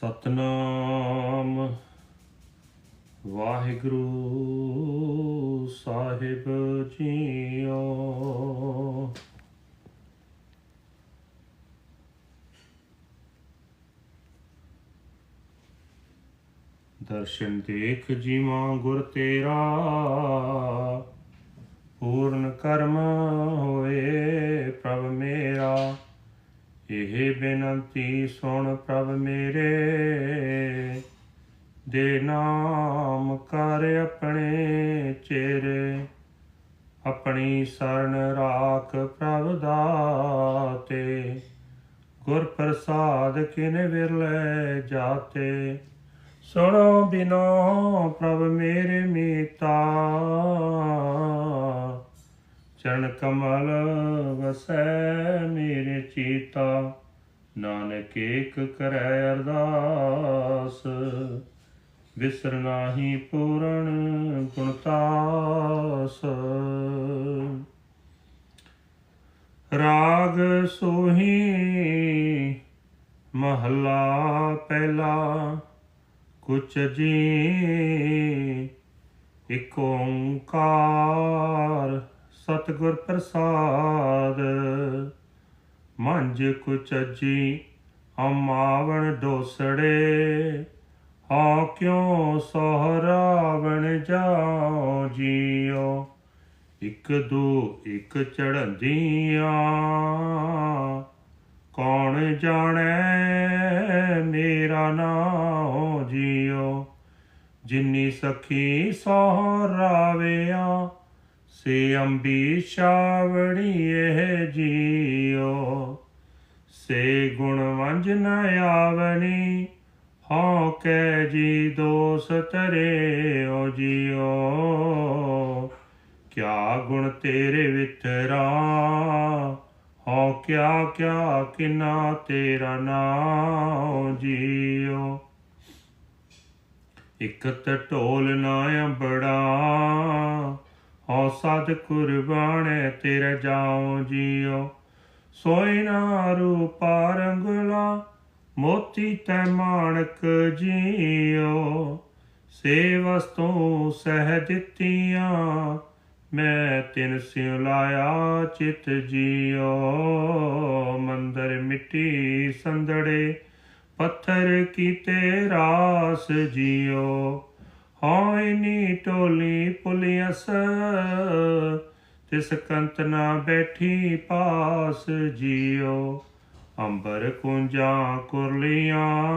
ਸਤਨਾਮ। ਵਾਹਿਗੁਰੂ ਸਾਹਿਬ ਜੀਓ। ਦਰਸ਼ਨ ਦੇਖ ਜੀਵਾਂ ਗੁਰ ਤੇਰਾ ਪੂਰਨ ਕਰਮ ਹੋਏ ਪ੍ਰਭ ਮੇਰਾ। ਇਹ ਬੇਨਤੀ ਸੁਣ ਪ੍ਰਭ ਮੇਰੇ। ਦੇ ਨਾਮ ਕਰ ਆਪਣੇ ਚਿਹਰੇ ਆਪਣੀ ਸਰਨ ਰਾਖ ਪ੍ਰਭ ਦਾਤੇ। ਗੁਰ ਪ੍ਰਸਾਦ ਕਿਨ ਵਿਰਲੇ ਜਾਤੇ। ਸੁਣੋ ਬਿਨੋ ਪ੍ਰਭ ਮੇਰੇ ਮੀਤਾ। ਚਰਨ ਕਮਲ ਵਸੈ ਮੇਰੇ ਚੀਤਾ ਨਾਨਕ ਏਕ ਕਰੈ ਅਰਦਾਸ। ਵਿਸਰ ਨਾਹੀ ਪੂਰਨ ਗੁਣਤਾਸ। ਰਾਗ ਸੋਹੀ ਮਹਲਾ ਪਹਿਲਾ ਕੁਚ ਜੀ ਇਕ ਓੰਕਾਰ, ਸਤਿਗੁਰ ਪ੍ਰਸਾਦ। ਮੰਜ ਕੁਚਜੀ ਅਮਾਵਣ ਦੋਸੜੇ ਹਾਂ, ਕਿਉ ਸਹਰਾਵਣ ਜਾਉ ਜੀਓ ਇਕ ਦੋ, ਇਕ ਚੜ੍ਹਦੀਆਂ ਕੌਣ ਜਾਣੈ ਮੇਰਾ ਨਾਮ ਜੀਓ ਜਿੰਨੀ ਸਖੀ ਸਹਰਾਵਿਆ ਸੇ ਅੰਬੀ ਸ਼ਾਵਣੀ ਇਹ ਜੀਓ ਸੇ ਗੁਣ ਵੰਜ ਨ ਆਵਣੀ, ਹਉ ਕੈ ਜੀ ਦੋਸ ਤਰੇ ਓ ਜੀਓ ਕਿਆ ਗੁਣ ਤੇਰੇ ਵਿਤਰਾ ਹਉ ਕਿਆ ਕਿਆ ਕਿਨਾ ਤੇਰਾ ਨਾਮ ਜੀਓ ਇਕਤ ਢੋਲ ਨਾ ਅੰਬੜਾ ਹਉ ਸਦ ਕੁਰਬਾਨ ਤੇਰੇ ਜਾਉ ਜੀਓ ਸੋਈ ਨਾ ਰੂਪਾ ਰੰਗਲਾ, ਮੋਤੀ ਤੈ ਮਾਣਕ ਜੀਓ ਸੇ ਵਸਤੂ ਸਹਿ ਦਿੱਤੀਆਂ, ਮੈਂ ਤਿਨ ਸਿਉ ਲਾਇਆ ਚਿਤ ਜੀਓ ਮੰਦਰ ਮਿੱਟੀ ਸੰਦੜੇ, ਪੱਥਰ ਕੀਤੇ ਰਾਸ ਜੀਓ ਹੋਇ ਨੀ ਟੋਲੀ ਪੁਲਿਅਸ ਤਿਸ ਕੰਤ ਨਾ ਬੈਠੀ ਪਾਸ ਜੀਓ। ਅੰਬਰ ਕੁੰਜਾਂ ਕੁਰਲੀਆਂ